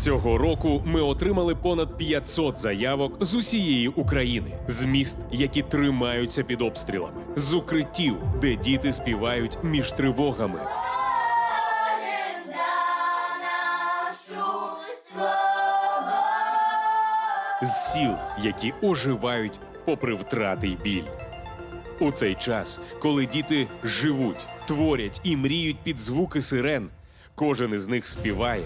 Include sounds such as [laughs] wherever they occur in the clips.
Цього року ми отримали понад 500 заявок з усієї України, з міст, які тримаються під обстрілами, з укриттів, де діти співають між тривогами. з сіл, які оживають попри втрати й біль. У цей час, коли діти живуть, творять і мріють під звуки сирен, кожен із них співає,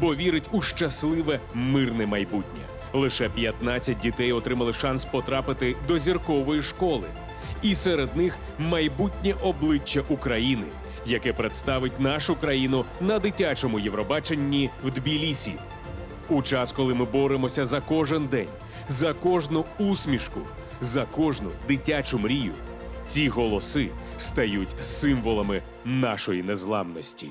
бо вірить у щасливе мирне майбутнє. Лише 15 дітей отримали шанс потрапити до зіркової школи, і серед них майбутнє обличчя України, яке представить нашу країну на дитячому Євробаченні в Тбілісі. У час, коли ми боремося за кожен день, за кожну усмішку, за кожну дитячу мрію, ці голоси стають символами нашої незламності.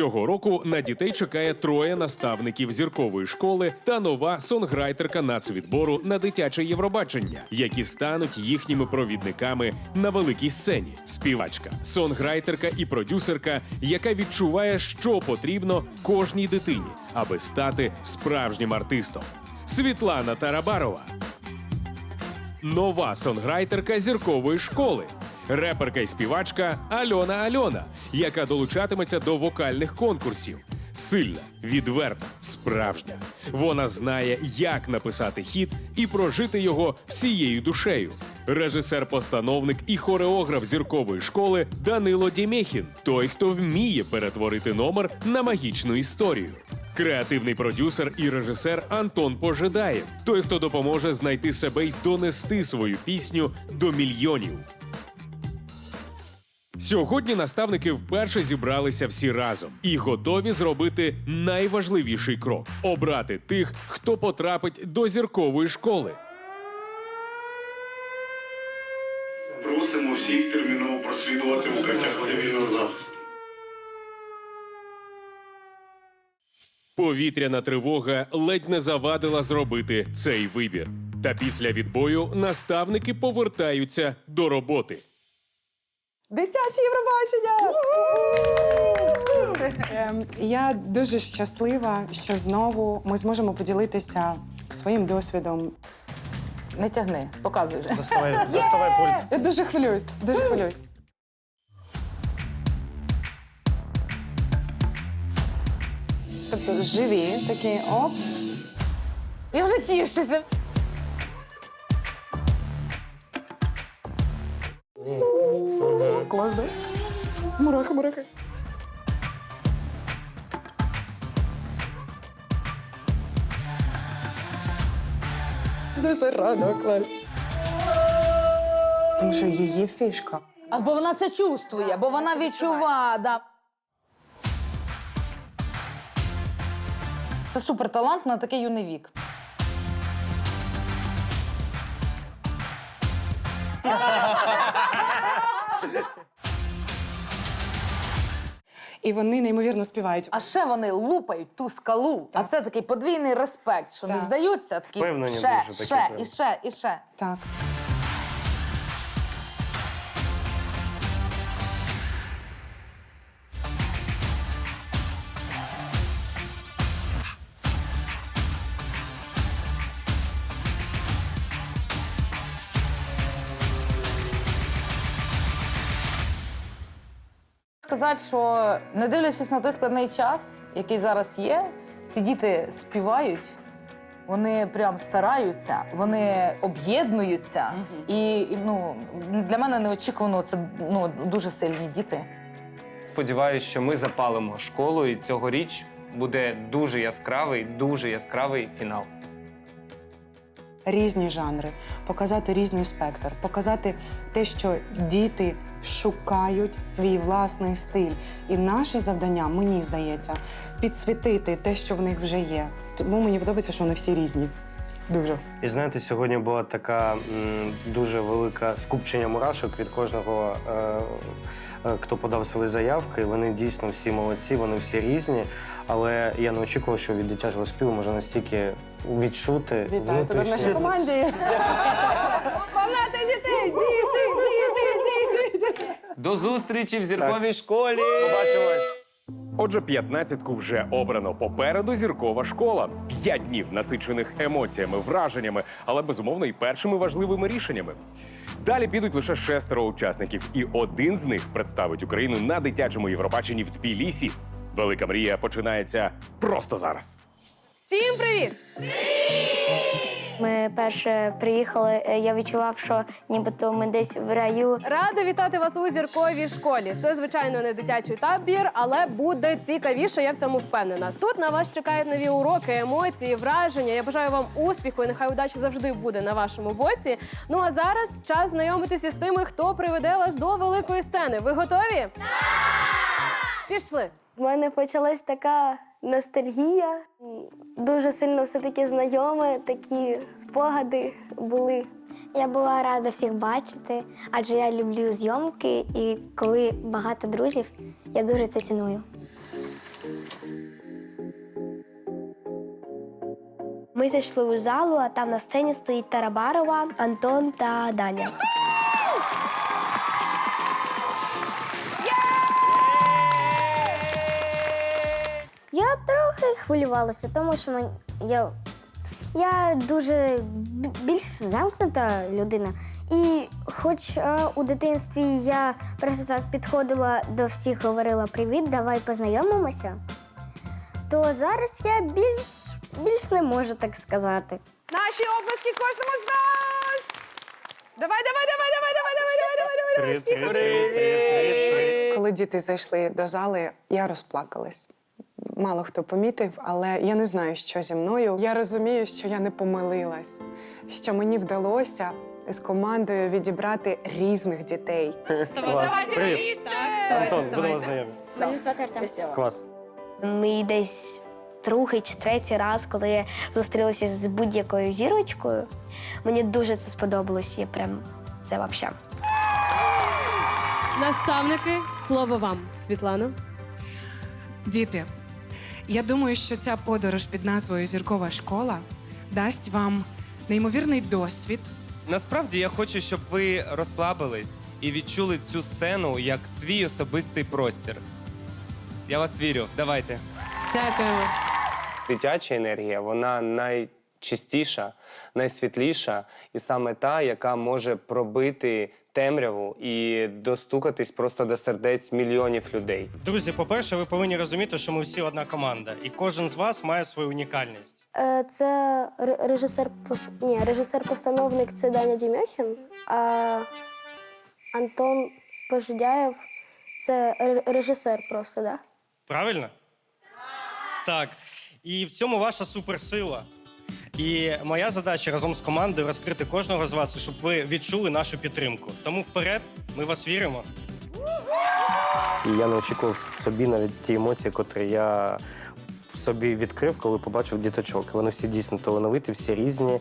Цього року на дітей чекає троє наставників зіркової школи та нова сонграйтерка нацвідбору на дитяче Євробачення, які стануть їхніми провідниками на великій сцені. Співачка, сонграйтерка і продюсерка, яка відчуває, що потрібно кожній дитині, аби стати справжнім артистом. Світлана Тарабарова, нова сонграйтерка зіркової школи. Реперка і співачка Альона Альона, яка долучатиметься до вокальних конкурсів. Сильна, відверта, справжня. Вона знає, як написати хіт і прожити його всією душею. Режисер-постановник і хореограф зіркової школи Данило Дємєхін – той, хто вміє перетворити номер на магічну історію. Креативний продюсер і режисер Антон Пожидаєв – той, хто допоможе знайти себе й донести свою пісню до мільйонів. Сьогодні наставники вперше зібралися всі разом і готові зробити найважливіший крок обрати тих, хто потрапить до зіркової школи. Просимо всіх терміново прослідувати в укриттях цивільного захисту. Повітряна тривога ледь не завадила зробити цей вибір. Та після відбою наставники повертаються до роботи. Дитяче Євробачення! Ем, Я дуже щаслива, що знову ми зможемо поділитися своїм досвідом. Не тягни, показуй вже. Доставай, доставай пульт. Я дуже хвилююсь, дуже хвилююсь. Тобто живі такі оп. Я вже тішуся. Клас, да? Мураха, мураха. Дуже рада, клас. Тому що її фішка. Або вона це чувствує, бо вона відчуває. Да. Це суперталант на такий юний вік. І вони неймовірно співають. А ще вони лупають ту скалу. А це такий подвійний респект, що не Так. здаються, а такі Впевнені ще, дуже такі ще, прям. і ще, і ще. Так. Сказати, що не дивлячись на той складний час, який зараз є, ці діти співають, вони прям стараються, вони об'єднуються. І, і, ну, для мене неочікувано це ну, дуже сильні діти. Сподіваюсь, що ми запалимо школу, і цьогоріч буде дуже яскравий, дуже яскравий фінал. різні жанри, показати різний спектр, показати те, що діти шукають свій власний стиль. І наше завдання, мені здається, підсвітити те, що в них вже є. Тому мені подобається, що вони всі різні. Дуже. І знаєте, сьогодні була така м, дуже велика скупчення мурашок від кожного, е, е, хто подав свої заявки. Вони дійсно всі молодці, вони всі різні. Але я не очікував, що від дитячого співу можна настільки відчути Вітаю тебе в внутрішнє. нашій команді. [laughs] Фанати дітей! Діти! До зустрічі в зірковій школі! Побачимось! Отже, п'ятнадцятку вже обрано. Попереду зіркова школа. П'ять днів насичених емоціями, враженнями, але безумовно і першими важливими рішеннями. Далі підуть лише шестеро учасників, і один з них представить Україну на дитячому Євробаченні в Тбілісі. Велика мрія починається просто зараз. Всім привіт! Ми перше приїхали, е, я відчував, що нібито ми десь в раю. Рада вітати вас у зірковій школі. Це, звичайно, не дитячий табір, але буде цікавіше, я в цьому впевнена. Тут на вас чекають нові уроки, емоції, враження. Я бажаю вам успіху і нехай удача завжди буде на вашому боці. Ну а зараз час знайомитися з тими, хто приведе вас до великої сцени. Ви готові? Так! Пішли. В мене почалась така ностальгія. Дуже сильно все таки знайоме, такі спогади були. Я була рада всіх бачити, адже я люблю зйомки, і коли багато друзів, я дуже це ціную. Ми зайшли у залу, а там на сцені стоїть Тарабарова, Антон та Даня. Я трохи хвилювалася, тому що мен- я, я дуже більш замкнута людина. І хоч е, у дитинстві я просто так підходила до всіх, говорила привіт, давай познайомимося, то зараз я більш, більш не можу так сказати. Наші оплески кожному з вас! Давай, давай, давай, давай, давай, давай, давай, давай, давай, давай, всіх Коли діти зайшли до зали, я розплакалась. Мало хто помітив, але я не знаю, що зі мною. Я розумію, що я не помилилась, що мені вдалося з командою відібрати різних дітей. Вставайте на місце! Антон, будемо знайомі. Мене звати Артем. Клас. Ми десь другий чи третій раз, коли зустрілися з будь-якою зірочкою. Мені дуже це сподобалось. І прям це взагалі. Наставники, слово вам, Світлано. Діти, я думаю, що ця подорож під назвою Зіркова школа дасть вам неймовірний досвід. Насправді я хочу, щоб ви розслабились і відчули цю сцену як свій особистий простір. Я вас вірю. Давайте. Дякуємо. Дитяча енергія, вона найчистіша, найсвітліша, і саме та, яка може пробити темряву і достукатись просто до сердець мільйонів людей. Друзі, по-перше, ви повинні розуміти, що ми всі одна команда, і кожен з вас має свою унікальність. Е, Це ре- режисер пос- ні, режисер-постановник це Даня Дімьохін, а Антон Пожидяєв це ре- режисер просто, да? Правильно? Так. І в цьому ваша суперсила. І моя задача разом з командою розкрити кожного з вас, щоб ви відчули нашу підтримку. Тому вперед, ми вас віримо. Я не очікував собі навіть ті емоції, котрі я собі відкрив, коли побачив діточок. Вони всі дійсно талановиті, всі різні.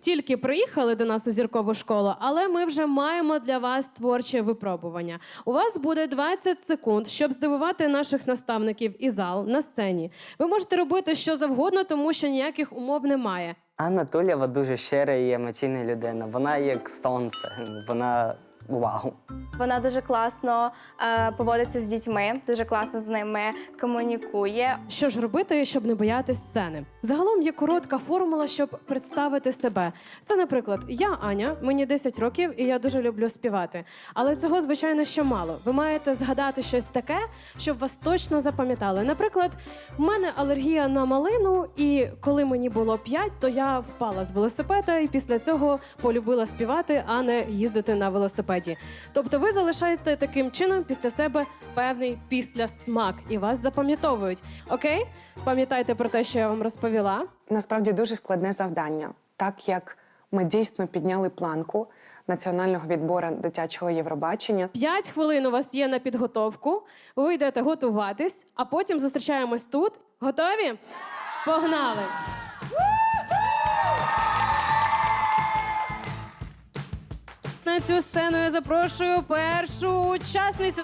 Тільки приїхали до нас у зіркову школу, але ми вже маємо для вас творче випробування. У вас буде 20 секунд, щоб здивувати наших наставників і зал на сцені. Ви можете робити що завгодно, тому що ніяких умов немає. Анна Тулєва дуже щира і емоційна людина. Вона як сонце. Вона вау. Вона дуже класно е, поводиться з дітьми, дуже класно з ними комунікує. Що ж робити, щоб не боятись сцени? Загалом є коротка формула, щоб представити себе. Це, наприклад, я Аня, мені 10 років, і я дуже люблю співати. Але цього, звичайно, ще мало. Ви маєте згадати щось таке, щоб вас точно запам'ятали. Наприклад, в мене алергія на малину, і коли мені було 5, то я впала з велосипеда і після цього полюбила співати, а не їздити на велосипеді. Тобто ви залишаєте таким чином після себе певний післясмак і вас запам'ятовують. Окей? Пам'ятайте про те, що я вам розповіла. Насправді дуже складне завдання, так як ми дійсно підняли планку національного відбору дитячого Євробачення. П'ять хвилин у вас є на підготовку. Ви йдете готуватись, а потім зустрічаємось тут. Готові? Погнали! На цю сцену я запрошую першу учасницю.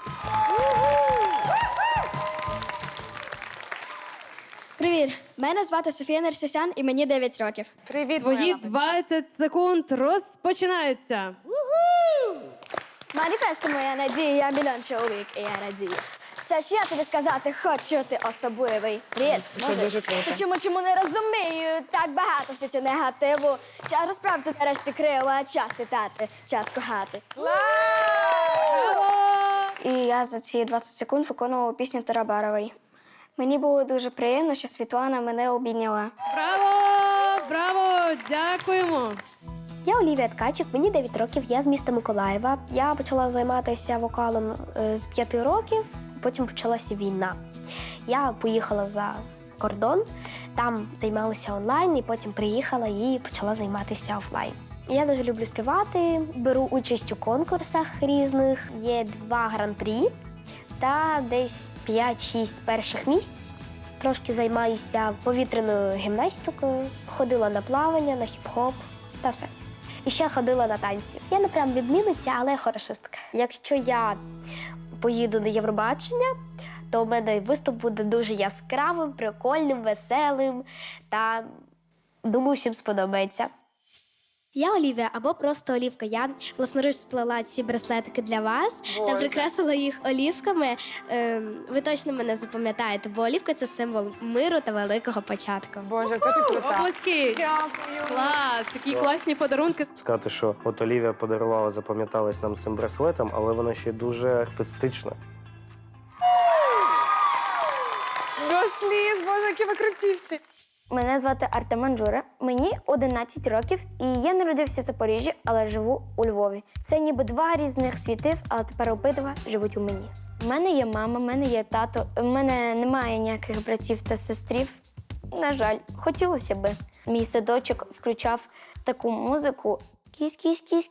Привіт! Мене звати Софія Нерсесян і мені 9 років. Привіт, Твої 20 секунд розпочинаються. Маніфесто моя надія, я мільйон чоловік, і я радію. Все ж я тобі сказати хочу, ти особливий. Різ, Це дуже круто. Ти чому чому не розумію? Так багато все це негативу. Час розправити нарешті крила, час літати, час кохати. І я за ці 20 секунд виконувала пісню Тарабарової. Мені було дуже приємно, що Світлана мене обійняла. Браво! Браво! Дякуємо! Я Олівія Ткачик, мені 9 років, я з міста Миколаєва. Я почала займатися вокалом е, з 5 років, потім почалася війна. Я поїхала за кордон, там займалася онлайн, і потім приїхала і почала займатися офлайн. Я дуже люблю співати, беру участь у конкурсах різних. Є два гран-прі та десь 5-6 перших місць. Трошки займаюся повітряною гімнастикою, ходила на плавання, на хіп-хоп та все. І ще ходила на танці. Я не прям відмінниця, але хорошистка. Якщо я поїду на Євробачення, то у мене виступ буде дуже яскравим, прикольним, веселим та думаю, всім сподобається. Я Олівія або просто Олівка. Я власноруч сплела ці браслетики для вас та прикрасила їх олівками. Ем, ви точно мене запам'ятаєте, бо олівка це символ миру та великого початку. Боже, яка ти крута. Оплески! Клас! Які класні подарунки. Сказати, що от Олівія подарувала, запам'яталась нам цим браслетом, але вона ще дуже артистична. До сліз, боже, які ви круті всі. Мене звати Артем Манджура, мені 11 років, і я народився в Запоріжжі, але живу у Львові. Це ніби два різних світів, але тепер обидва живуть у мені. У мене є мама, в мене є тато. У мене немає ніяких братів та сестрів. На жаль, хотілося би. Мій садочок включав таку музику: кісь, кісь, кісь,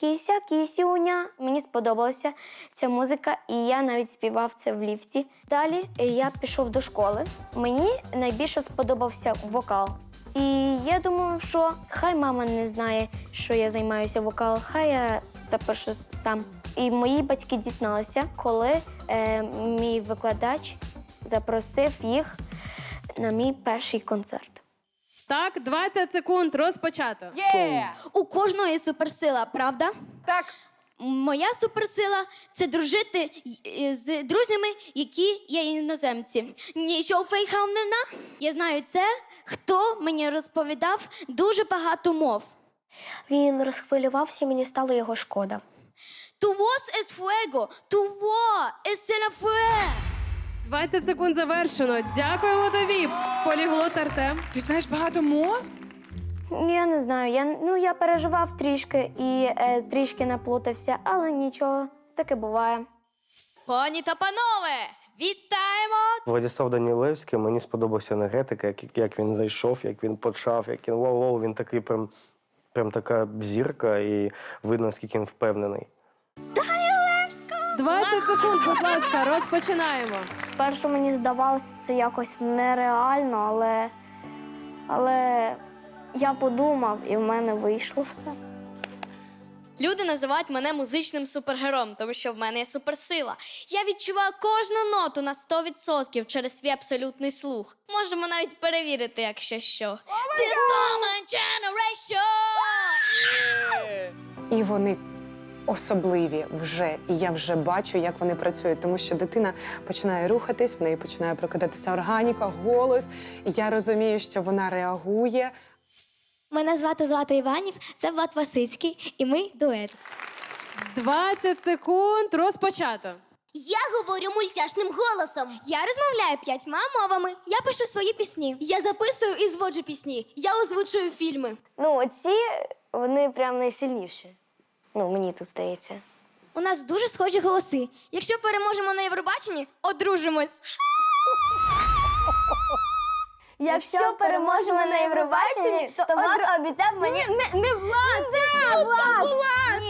кіся, кісюня. Мені сподобалася ця музика, і я навіть співав це в ліфті. Далі я пішов до школи. Мені найбільше сподобався вокал. І я думав, що хай мама не знає, що я займаюся вокалом, хай я запишу сам. І мої батьки дізналися, коли е, мій викладач запросив їх на мій перший концерт. Так, 20 секунд розпочато. У кожного є суперсила, правда? Так. Моя суперсила це дружити й- е, з друзями, які є іноземці. Нічого фейхаунена. Я знаю це, хто мені розповідав дуже багато мов. Він розхвилювався, мені стало його шкода. Tu voz es fuego, tu voz es el fuego. 20 секунд завершено. Дякуємо тобі, поліглот Артем. Ти знаєш багато мов? Я не знаю, я, ну, я переживав трішки і е, трішки наплутався, але нічого, таке буває. Пані та панове, вітаємо! Владислав Данілевський, мені сподобався енергетика, як, як він зайшов, як він почав, як він вау-вау, він такий прям, прям така зірка, і видно, наскільки він впевнений. 20 секунд, будь ласка, розпочинаємо. Спершу мені здавалося це якось нереально, але, але я подумав, і в мене вийшло все. Люди називають мене музичним супергером, тому що в мене є суперсила. Я відчуваю кожну ноту на 100% через свій абсолютний слух. Можемо навіть перевірити, якщо що. The Woman Generation! І вони особливі вже. І я вже бачу, як вони працюють, тому що дитина починає рухатись, в неї починає прокидатися органіка, голос. І я розумію, що вона реагує. Мене звати Злата Іванів, це Влад Васицький, і ми дует. 20 секунд розпочато. Я говорю мультяшним голосом. Я розмовляю п'ятьма мовами. Я пишу свої пісні. Я записую і зводжу пісні. Я озвучую фільми. Ну, оці вони прям найсильніші. Ну, мені тут здається. У нас дуже схожі голоси. Якщо переможемо на Євробаченні, одружимось. Якщо переможемо на Євробаченні, то Влад обіцяв мені. Не, не Влад! Це Влад!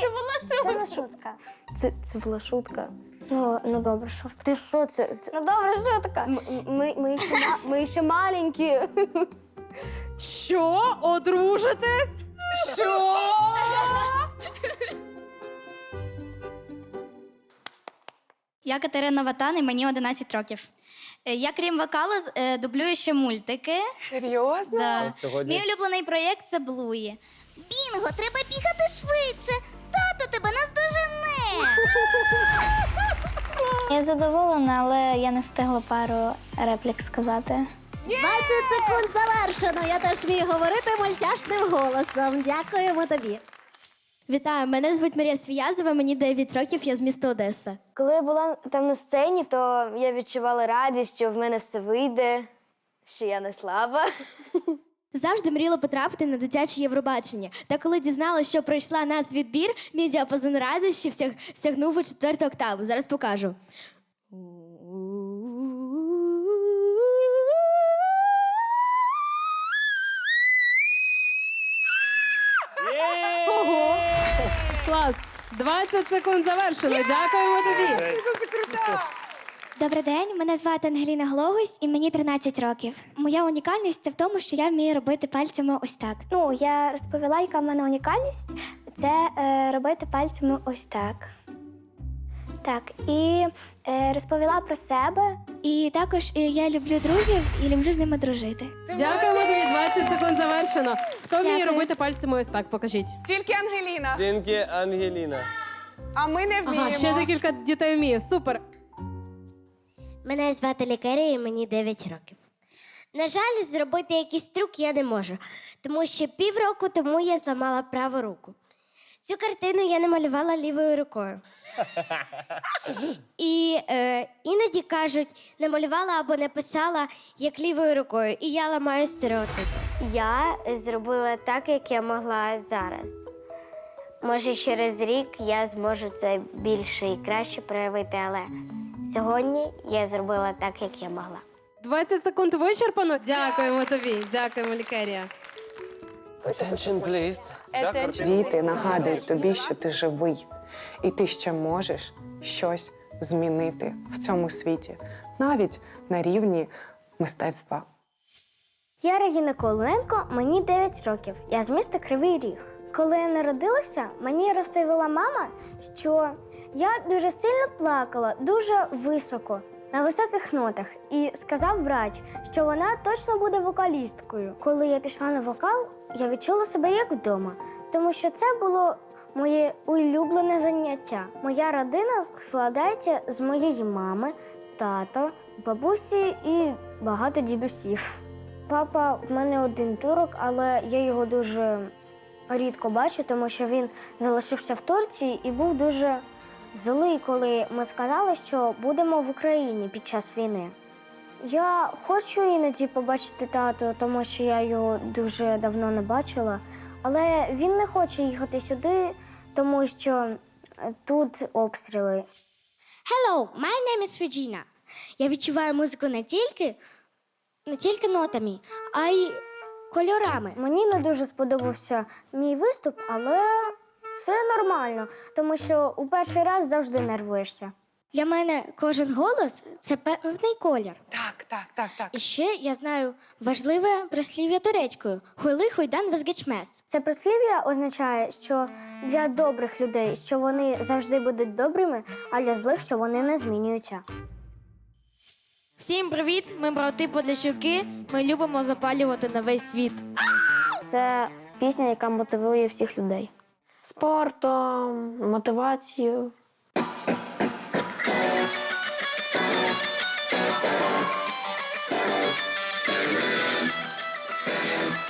Це була шутка. Це не шутка. Це, це була шутка. Ну, ну добре, шутка. Ти що це? це... Ну добре, шутка. Ми, ми, ще, ма- ми ще маленькі. Що? Одружитесь? Що? [laughs] Я Катерина Ватан, і мені 11 років. Е, Я, крім вокалу, з- е, дублюю ще мультики. Серйозно? Да. Сьогодні- Мій улюблений проєкт це Блуї. Бінго, треба бігати швидше. Тато тебе наздожене. Я задоволена, але я не встигла пару реплік сказати. 20 секунд завершено. Я теж вмію говорити мультяшним голосом. Дякуємо тобі. Вітаю, мене звуть Марія Свіязова, мені 9 років, я з міста Одеса. Коли я була там на сцені, то я відчувала радість, що в мене все вийде, що я не слаба. Завжди мріяла потрапити на дитяче Євробачення. Та коли дізналася, що пройшла нацвідбір, мій діапазон радощів сяг, сягнув у четверту октаву. Зараз покажу. Клас! 20 секунд завершили. Дякуємо тобі. Добрий день, мене звати Ангеліна Глогось і мені 13 років. Моя унікальність це в тому, що я вмію робити пальцями ось так. Ну, я розповіла, яка в мене унікальність. Це е, робити пальцями ось так. Так, і е, розповіла про себе. І також е, я люблю друзів і люблю з ними дружити. Дякуємо тобі. 20 секунд завершено. Хто вміє Дякую. робити пальцями ось так? Покажіть. Тільки Ангеліна. Тільки Ангеліна. А ми не вміємо. Ага, ще декілька дітей вміє. Супер. Мене звати Лікарія, і мені 9 років. На жаль, зробити якийсь трюк я не можу, тому що півроку тому я зламала праву руку. Цю картину я намалювала лівою рукою. І е, іноді кажуть, намалювала або написала як лівою рукою, і я ламаю стереотипи. Я зробила так, як я могла зараз. Може, через рік я зможу це більше і краще проявити, але сьогодні я зробила так, як я могла. 20 секунд вичерпано. Дякуємо тобі. Дякуємо, лікарія. Attention, please. Діти нагадують тобі, що ти живий, і ти ще можеш щось змінити в цьому світі, навіть на рівні мистецтва. Я Регіна Коленко, мені 9 років. Я з міста Кривий Ріг. Коли я народилася, мені розповіла мама, що я дуже сильно плакала, дуже високо, на високих нотах, і сказав врач, що вона точно буде вокалісткою. Коли я пішла на вокал, я відчула себе як вдома, тому що це було моє улюблене заняття. Моя родина складається з моєї мами, тато, бабусі і багато дідусів. Папа в мене один турок, але я його дуже рідко бачу, тому що він залишився в Турції і був дуже злий, коли ми сказали, що будемо в Україні під час війни. Я хочу іноді побачити тату, тому що я його дуже давно не бачила, але він не хоче їхати сюди, тому що е, тут обстріли. Hello, my name is Regina. Я відчуваю музику не тільки не тільки нотами, а й кольорами. Мені не дуже сподобався мій виступ, але це нормально, тому що у перший раз завжди нервуєшся. Для мене кожен голос це певний колір. Так, так, так, так. І ще я знаю важливе прислів'я турецькою хуйли хуйдан безгечмес. Це прислів'я означає, що для добрих людей, що вони завжди будуть добрими, а для злих, що вони не змінюються. Всім привіт! Ми брати Подлящуки. Ми любимо запалювати на весь світ. Це пісня, яка мотивує всіх людей. Спортом, мотивацією.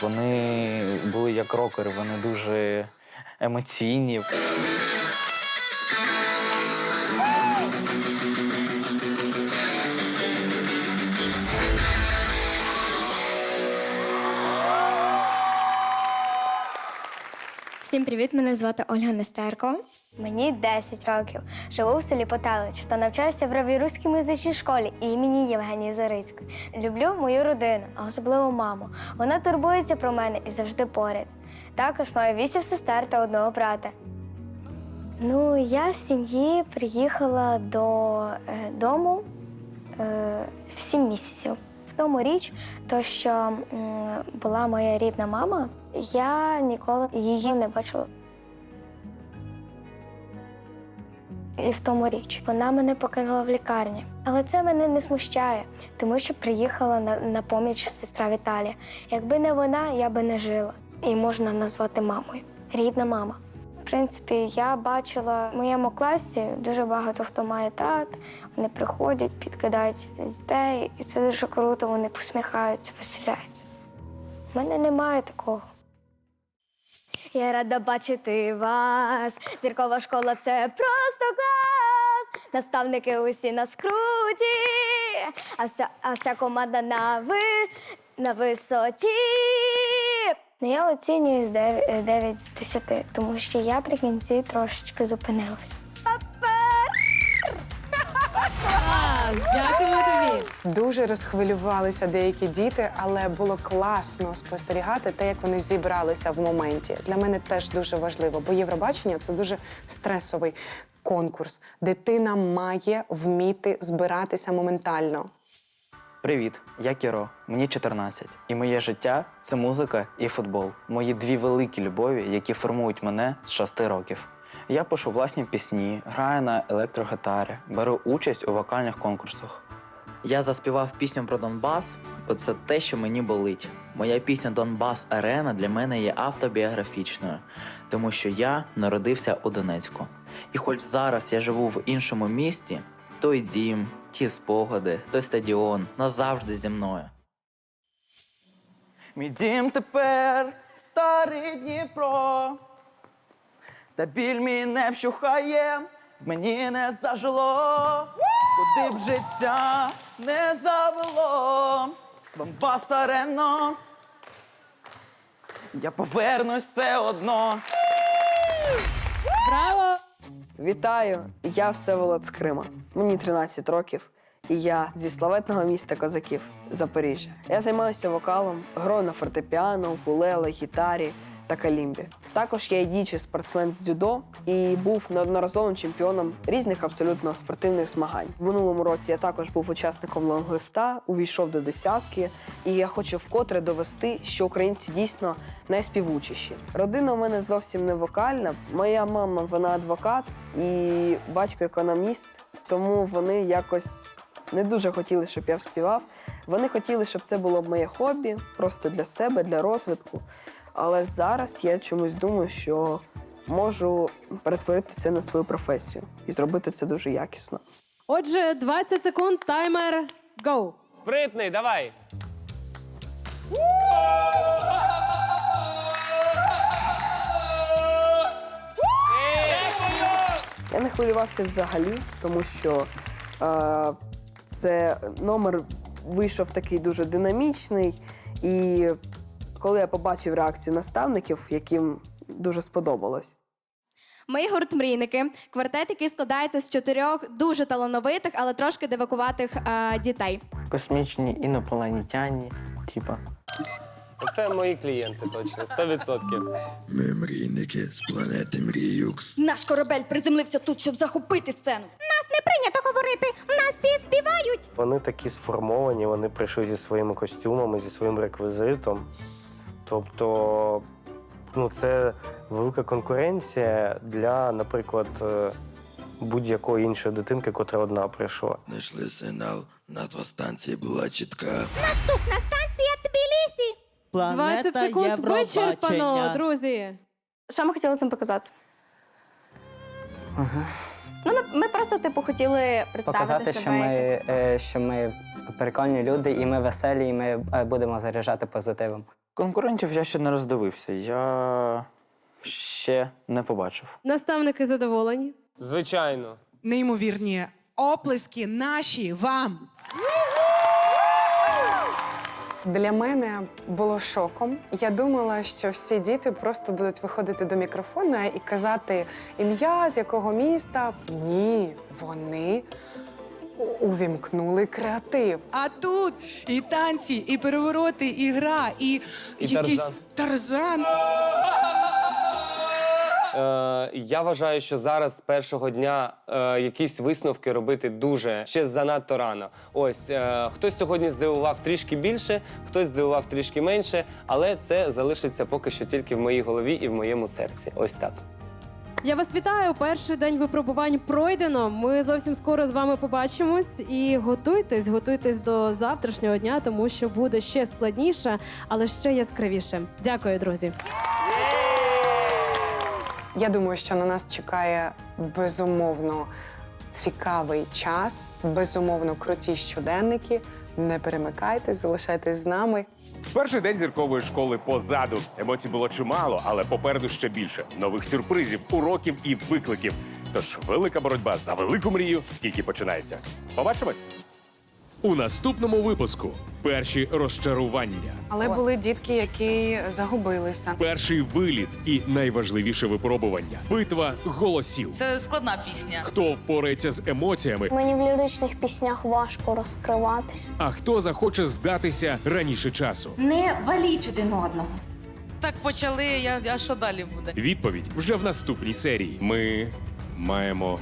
Вони були як рокери, вони дуже емоційні. Всім привіт! Мене звати Ольга Нестерко. Мені 10 років. Живу в селі Поталич та навчаюся в Равіруській музичній школі імені Євгенії Зарицької. Люблю мою родину, а особливо маму. Вона турбується про мене і завжди поряд. Також маю вісім сестер та одного брата. Ну, я з сім'ї приїхала до е, дому е, в сім місяців. В тому річ, то що м, була моя рідна мама, я ніколи її не бачила. І в тому річ, вона мене покинула в лікарні. Але це мене не смущає, тому що приїхала на, на поміч сестра Віталія. Якби не вона, я би не жила. І можна назвати мамою. Рідна мама. В принципі, я бачила в моєму класі дуже багато хто має тат. Вони приходять, підкидають дітей, і це дуже круто. Вони посміхаються, веселяються. У мене немає такого. Я рада бачити вас. Зіркова школа це просто клас. Наставники усі на скруті, а вся, а вся команда на, ви, на висоті. Ну, Я оцінюю з 9, 9 з 10, тому що я при кінці трошечки зупинилась. Клас! Дуже розхвилювалися деякі діти, але було класно спостерігати те, як вони зібралися в моменті. Для мене теж дуже важливо, бо Євробачення це дуже стресовий конкурс. Дитина має вміти збиратися моментально. Привіт, я Кіро, мені 14. І моє життя це музика і футбол. Мої дві великі любові, які формують мене з 6 років. Я пишу власні пісні, граю на електрогітарі, беру участь у вокальних конкурсах. Я заспівав пісню про Донбас, бо це те, що мені болить. Моя пісня Донбас Арена для мене є автобіографічною, тому що я народився у Донецьку. І хоч зараз я живу в іншому місті, той дім, ті спогади, той стадіон назавжди зі мною. Мій дім тепер старий Дніпро. Та біль мій не вщухає, в мені не зажило, куди б життя не завело. Донбас арено. Я повернусь все одно. Браво! Вітаю! Я Всеволод з Крима. Мені 13 років, і я зі славетного міста козаків Запоріжжя. Я займаюся вокалом, граю на фортепіано, укулеле, гітарі та калімбі. Також я і діючий спортсмен з дзюдо і був неодноразовим чемпіоном різних абсолютно спортивних змагань. В минулому році я також був учасником лонглиста, увійшов до десятки, і я хочу вкотре довести, що українці дійсно найспівучіші. Родина у мене зовсім не вокальна. Моя мама вона адвокат і батько економіст, тому вони якось не дуже хотіли, щоб я співав. Вони хотіли, щоб це було моє хобі, просто для себе, для розвитку. Але зараз я чомусь думаю, що можу перетворити це на свою професію і зробити це дуже якісно. Отже, 20 секунд, таймер. Go! Спритний, давай. Я не хвилювався взагалі, тому що е, це номер вийшов такий дуже динамічний. І коли я побачив реакцію наставників, яким дуже сподобалось. Ми гурт мрійники, квартет, який складається з чотирьох дуже талановитих, але трошки дивакуватих е, дітей. Космічні інопланетяні, типа. Це мої клієнти, точно, 100%. Ми мрійники з планети Мріюкс. Наш корабель приземлився тут, щоб захопити сцену. Нас не прийнято говорити. Нас всі співають. Вони такі сформовані, вони прийшли зі своїми костюмами, зі своїм реквізитом. Тобто, ну, це велика конкуренція для, наприклад, е, будь-якої іншої дитинки, котра одна прийшла. Знайшли сигнал, назва станції була чітка. Наступна станція Тбілісі. 20 секунд вичерпано, друзі. Що ми хотіли цим показати? Ну, ми- ми просто, типу, хотіли представити Показати, себе. що ми, якось. е, що ми прикольні люди, і ми веселі, і ми е, будемо заряджати позитивом. Конкурентів я ще не роздивився. Я ще не побачив. Наставники задоволені. Звичайно. Неймовірні оплески наші вам. Для мене було шоком. Я думала, що всі діти просто будуть виходити до мікрофона і казати ім'я з якого міста. Ні, вони увімкнули креатив. А тут і танці, і перевороти, і гра, і, І якийсь тарзан. Е, я вважаю, що зараз з першого дня е, якісь висновки робити дуже ще занадто рано. Ось е, хтось сьогодні здивував трішки більше, хтось здивував трішки менше, але це залишиться поки що тільки в моїй голові і в моєму серці. Ось так. Я вас вітаю. Перший день випробувань пройдено. Ми зовсім скоро з вами побачимось. І готуйтесь, готуйтесь до завтрашнього дня, тому що буде ще складніше, але ще яскравіше. Дякую, друзі. Я думаю, що на нас чекає безумовно цікавий час, безумовно круті щоденники. Не перемикайтесь, залишайтесь з нами. Перший день зіркової школи позаду. Емоцій було чимало, але попереду ще більше нових сюрпризів, уроків і викликів. Тож велика боротьба за велику мрію тільки починається. Побачимось у наступному випуску. Перші розчарування, Але були дітки, які загубилися. перший виліт і найважливіше випробування битва голосів. Це складна пісня. Хто впорається з емоціями, Мені в ліричних піснях важко розкриватись. а хто захоче здатися раніше часу? Не валіть один одного. Так почали, я, а що далі буде? Відповідь вже в наступній серії. Ми маємо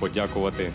подякувати